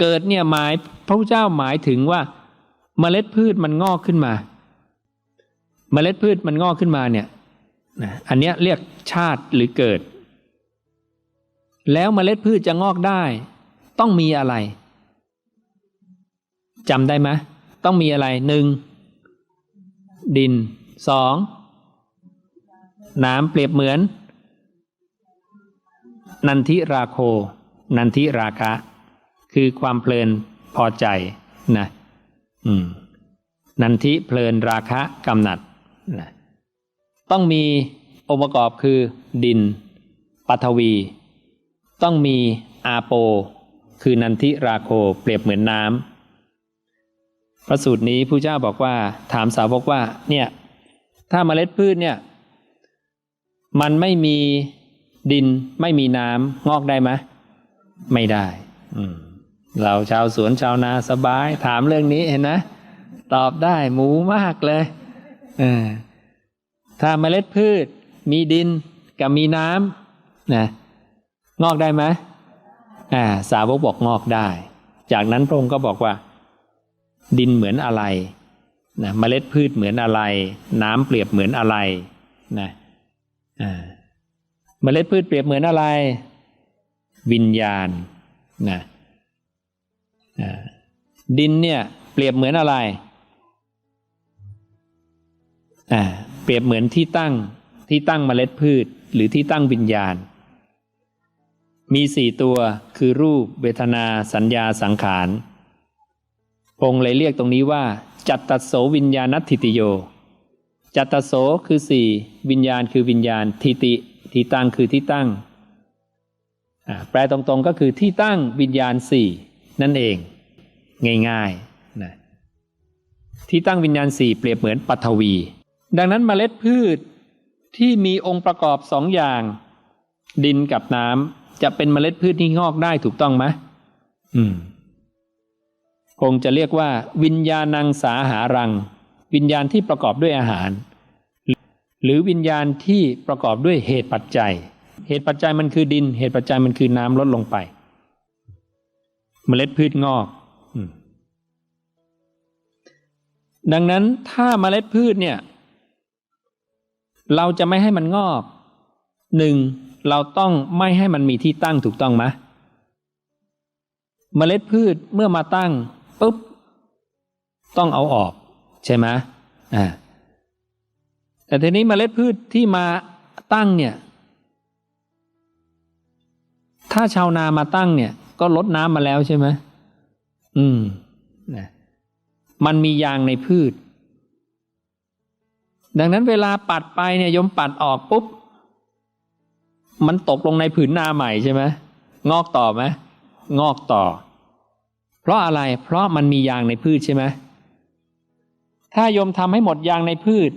เกิดเนี่ยหมายพระพุทธเจ้าหมายถึงว่าเมล็ดพืชมันงอกขึ้นมา เมล็ดพืชมันงอกขึ้นมาเนี่ยนะอันเนี้ยเรียกชาติหรือเกิด แล้วเมล็ดพืชจะงอกได้ ต้องมีอะไรจำได้ไหมต้องมีอะไรหนึ่งดินสองน้ำเปรียบเหมือน นันทิราโค นันทิราคะ คือความเพลินพอใจนะอืมนันทิเพลินราคะกำหนัดนะต้องมีองค์ประกอบคือดินปัทวี ต้องมีอาโป คือนันทิราโคเปรียบเหมือนน้ำพระสูตรนี้ผู้เจ้าบอกว่าถามสาวกว่า เนี่ย ถ้าเมล็ดพืชเนี่ย มันไม่มีดินไม่มีน้ำงอกได้ไหมไม่ได้ อืม เราชาวสวนชาวนาสบาย ถามเรื่องนี้เห็นนะ ตอบได้หมูมากเลยเออถ้าเมล็ดพืช มีดินกับมีน้ำนะงอกได้ไหมอ่าสาวกบอกงอกได้ จากนั้นพระองค์ก็บอกว่า ดินเหมือนอะไรนะเมล็ดพืชเหมือนอะไร น้ำเปรียบเหมือนอะไรนะอ่าเมล็ดพืชเปรียบเหมือนอะไร วิญญาณนะ ดินเนี่ยเปรียบเหมือนอะไรอ่าเปรียบเหมือนที่ตั้งที่ตั้งเมล็ดพืช หรือที่ตั้งวิญญาณ มีสี่ตัวคือรูปเวทนาสัญญาสังขารพงเลยเรียกตรงนี้ว่า จัตตโสวิญญาณทิติโย จัตตโสคือสี่วิญญาณคือวิญญาณทิติที่ตั้งคือที่ตั้งแปลตรงๆก็คือที่ตั้งวิญญาณสี่ นั่นเอง ง่ายๆนะที่ตั้งวิญญาณสี่เปรียบเหมือนปัทวี ดังนั้นเมล็ดพืชที่มีองค์ประกอบสองอย่าง ดินกับน้ำจะเป็นเมล็ดพืชที่งอกได้ถูกต้องไหมอืม คงจะเรียกว่า วิญญาณังสาหารัง วิญญาณที่ประกอบด้วยอาหาร หรือวิญญาณที่ประกอบด้วยเหตุปัจจัย เหตุปัจจัยมันคือดิน เหตุปัจจัยมันคือน้ำลดลงไป เมล็ดพืชงอก ดังนั้นถ้าเมล็ดพืชเนี่ย เราจะไม่ให้มันงอกหนึ่งเราต้องไม่ให้มันมีที่ตั้งถูกต้องไหมเมล็ดพืชเมื่อมาตั้งปุ๊บต้องเอาออก ใช่ไหมอ่าแต่ทีนี้เมล็ดพืชที่มาตั้งเนี่ย ถ้าชาวนามาตั้งเนี่ย ก็ลดน้ำมาแล้วใช่ไหมอืมนะมันมียางในพืช ดังนั้นเวลาปัดไปเนี่ยยมปัดออกปุ๊บ มันตกลงในผืนนาใหม่ใช่ไหมงอกต่อไหมงอกต่อ เพราะอะไร เพราะมันมียางในพืชใช่ไหมถ้ายมทำให้หมดยางในพืช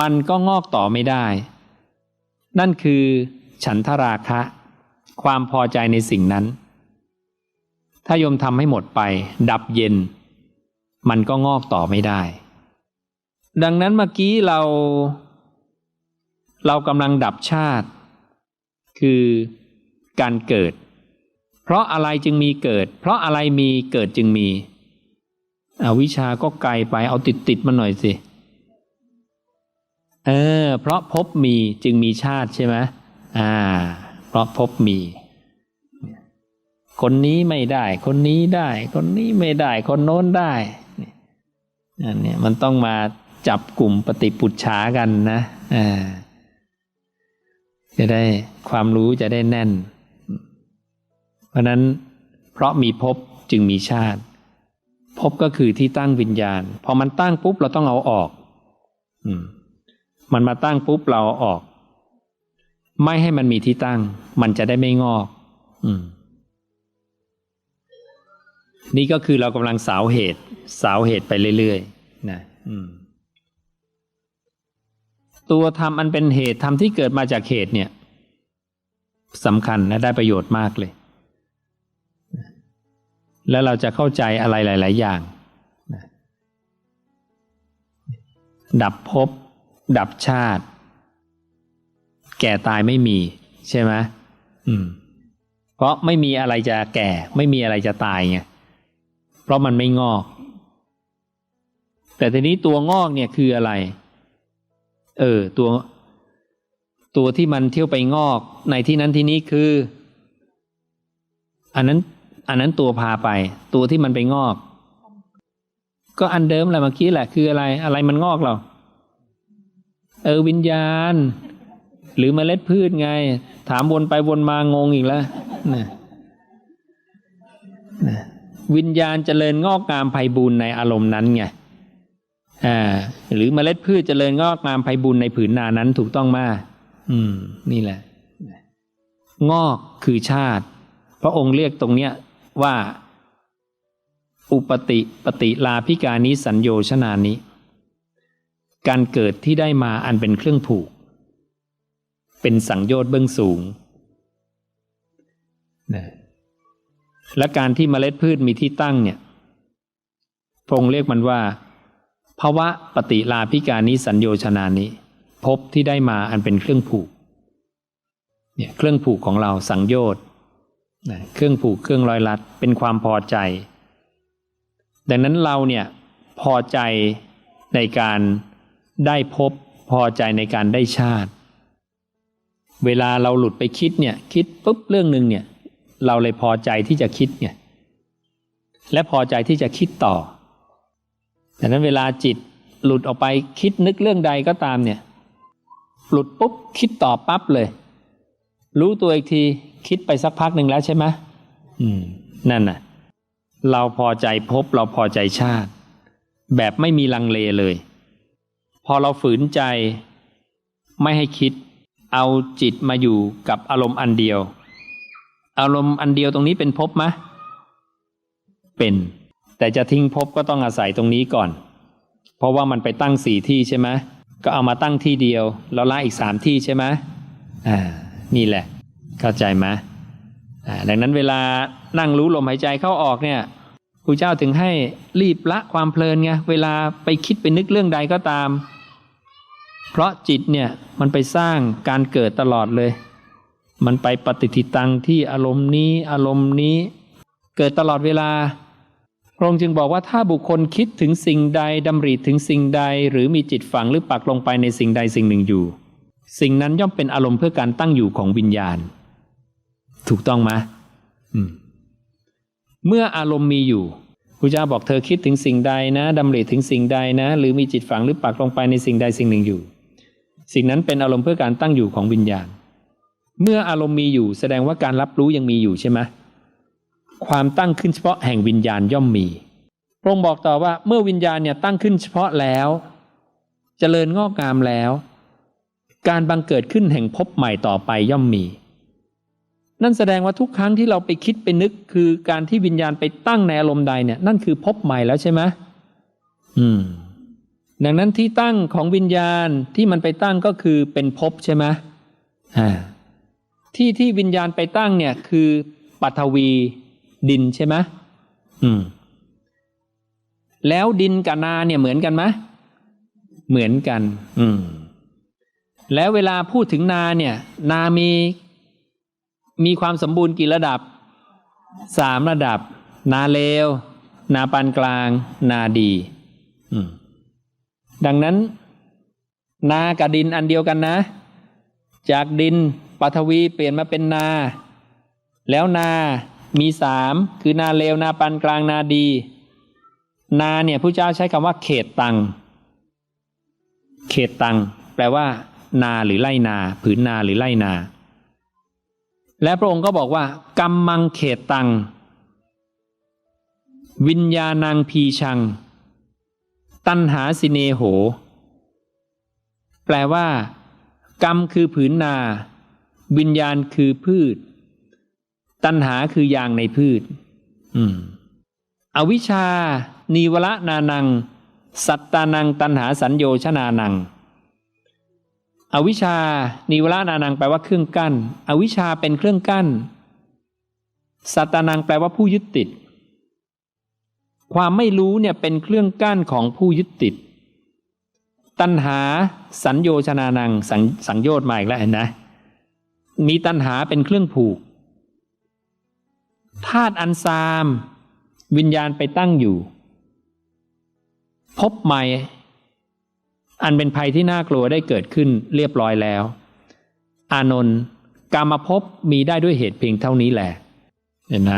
มันก็งอกต่อไม่ได้ นั่นคือฉันทราคะ ความพอใจในสิ่งนั้น ถ้ายมทำให้หมดไป ดับเย็น มันก็งอกต่อไม่ได้ ดังนั้นเมื่อกี้เรา เรากำลังดับชาติ คือการเกิด เพราะอะไรจึงมีเกิด เพราะอะไรมีเกิดจึงมีอวิชาก็ไกลไปเอาติดติดมาหน่อยสิ เออ เพราะพบมีจึงมีชาติใช่ไหมอ่า ราะพบมี คนนี้ไม่ได้ คนนี้ได้ คนนี้ไม่ได้ คนโน้นได้อันนี้มันต้องมาจับกลุ่มปฏิปุจฉากันนะอ่าจะได้ความรู้จะได้แน่น เพราะนั้นเพราะมีภพจึงมีชาติภพก็คือที่ตั้งวิญญาณ พอมันตั้งปุ๊บเราต้องเอาออก อืม มันมาตั้งปุ๊บเราเอาออก ไม่ให้มันมีที่ตั้ง มันจะได้ไม่งอก อืม นี่ก็คือเรากำลังสาวเหตุ สาวเหตุไปเรื่อยๆนะอืม ตัวธรรมอันเป็นเหตุธรรมที่เกิดมาจากเหตุเนี่ยสำคัญและได้ประโยชน์มากเลย แล้วเราจะเข้าใจอะไรหลาย ๆ อย่าง ดับภพดับชาติ แก่ตายไม่มี ใช่ไหมอืมพราะไม่มีอะไรจะแก่ ไม่มีอะไรจะตายไงเพราะมันไม่งอก แต่ทีนี้ตัวงอกเนี่ยคืออะไร เออ ตัว ตัวที่มันเที่ยวไปงอกในที่นั้นที่นี้คือ อันนั้น อันนั้นตัวพาไป ตัวที่มันไปงอก ก็อันเดิมแหละเมื่อกี้แหละ คืออะไร อะไรมันงอกเราเออวิญญาณ หรือเมล็ดพืชไง ถามวนไปวนมางงอีกแล้วนะนะวิญญาณเจริญงอกงามไพบูรณ์ในอารมณ์นั้นไงอ่าหรือเมล็ดพืชเจริญงอกงามไพบูรณ์ในผืนนานั้นถูกต้องมากอืม นี่แหละ งอกคือชาติ พระองค์เรียกตรงเนี้ยว่า อุปติปฏิลาภิการนิสัญโยชนานิการเกิดที่ได้มาอันเป็นเครื่องผูก เป็นสังโยชน์เบื้องสูงนะและการที่เมล็ดพืชมีที่ตั้งเนี่ยพระองค์เรียกมันว่าภาวะปฏิลาภิการนิสัญโยชนานิพบที่ได้มาอันเป็นเครื่องผูกเนี่ยเครื่องผูกของเราสังโยชน์นะเครื่องผูกเครื่องรอยรัดเป็นความพอใจ ดังนั้นเราเนี่ยพอใจในการได้พบพอใจในการได้ชาติ เวลาเราหลุดไปคิดเนี่ยคิดปุ๊บเรื่องหนึ่งเนี่ยเราเลยพอใจที่จะคิดเนี่ยและพอใจที่จะคิดต่อดังนั้นเวลาจิตหลุดออกไปคิดนึกเรื่องใดก็ตามเนี่ย หลุดปุ๊บคิดต่อปั๊บเลย รู้ตัวอีกทีคิดไปสักพักหนึ่งแล้วใช่ไหมอืม นั่นน่ะ เราพอใจพบเราพอใจชาติ แบบไม่มีลังเลเลย พอเราฝืนใจ ไม่ให้คิด เอาจิตมาอยู่กับอารมณ์อันเดียว อารมณ์อันเดียวตรงนี้เป็นภพไหมเป็น แต่จะทิ้งภพก็ต้องอาศัยตรงนี้ก่อน เพราะว่ามันไปตั้งสี่ที่ใช่ไหมก็เอามาตั้งที่เดียว แล้วละอีกสามที่ใช่ไหมอ่า นี่แหละ เข้าใจไหมอ่า ดังนั้นเวลานั่งรู้ลมหายใจเข้าออกเนี่ยครูเจ้าถึงให้รีบละความเพลินไง เวลาไปคิดไปนึกเรื่องใดก็ตาม เพราะจิตเนี่ยมันไปสร้างการเกิดตลอดเลย มันไปปฏิทิตังที่อารมณ์นี้อารมณ์นี้ เกิดตลอดเวลาพระองค์จึงบอกว่าถ้าบุคคลคิดถึงสิ่งใดดำริถึงสิ่งใด หรือมีจิตฝังหรือปักลงไปในสิ่งใดสิ่งหนึ่งอยู่ สิ่งนั้นย่อมเป็นอารมณ์เพื่อการตั้งอยู่ของวิญญาณ ถูกต้องไหมอืมเมื่ออารมณ์มีอยู่พระเจ้าบอกเธอคิดถึงสิ่งใดนะดำริถึงสิ่งใดนะ หรือมีจิตฝังหรือปักลงไปในสิ่งใดสิ่งหนึ่งอยู่ สิ่งนั้นเป็นอารมณ์เพื่อการตั้งอยู่ของวิญญาณ เมื่ออารมณ์มีอยู่แสดงว่าการรับรู้ยังมีอยู่ใช่ไหมความตั้งขึ้นเฉพาะแห่งวิญญาณย่อมมี พระองค์บอกต่อว่าเมื่อวิญญาณเนี่ยตั้งขึ้นเฉพาะแล้วเจริญงอกงามแล้ว การบังเกิดขึ้นแห่งภพใหม่ต่อไปย่อมมี นั่นแสดงว่าทุกครั้งที่เราไปคิดไปนึกคือการที่วิญญาณไปตั้งในอารมณ์ใดเนี่ยนั่นคือภพใหม่แล้วใช่ไหมอืม ดังนั้นที่ตั้งของวิญญาณที่มันไปตั้งก็คือเป็นภพใช่ไหมอ่าที่ที่วิญญาณไปตั้งเนี่ยคือปัทวีดินใช่ไหมอืม แล้วดินกับนาเนี่ยเหมือนกันไหมเหมือนกัน อืม แล้วเวลาพูดถึงนาเนี่ย นามีมีความสมบูรณ์กี่ระดับ สามระดับ นาเลว นาปานกลาง นาดี อืม ดังนั้น นากับดินอันเดียวกันนะ จากดินปัทวีเปลี่ยนมาเป็นนา แล้วนามีสามคือนาเลวนาปานกลางนาดี นาเนี่ยผู้เจ้าใช้คำว่า เขตตัง เขตตัง แปลว่า นาหรือไร่นาผืนนาหรือไร่นา และพระองค์ก็บอกว่ากัมมังเขตตัง วิญญาณังพีชัง ตันหาสิเนโห แปลว่า กรรมคือผืนนา วิญญาณคือพืช ตันหาคือยางในพืช อืม อวิชา นีวละนานัง สัตตานัง ตันหาสัญโยชนานัง อวิชา นิวรนานัง แปลว่าเครื่องกั้น อวิชชาเป็นเครื่องกั้น สัตตานังแปลว่าผู้ยึดติด ความไม่รู้เนี่ยเป็นเครื่องกั้นของผู้ยึดติด ตัณหาสัญโยชนานังสังสังโยชน์มาอีกแล้วเห็นนะ มีตัณหาเป็นเครื่องผูกธาตุอันซาม วิญญาณไปตั้งอยู่ พบใหม่ อันเป็นภัยที่น่ากลัวได้เกิดขึ้นเรียบร้อยแล้ว อานนท์การมภพบมีได้ด้วยเหตุเพียงเท่านี้แหละ เห็นไหม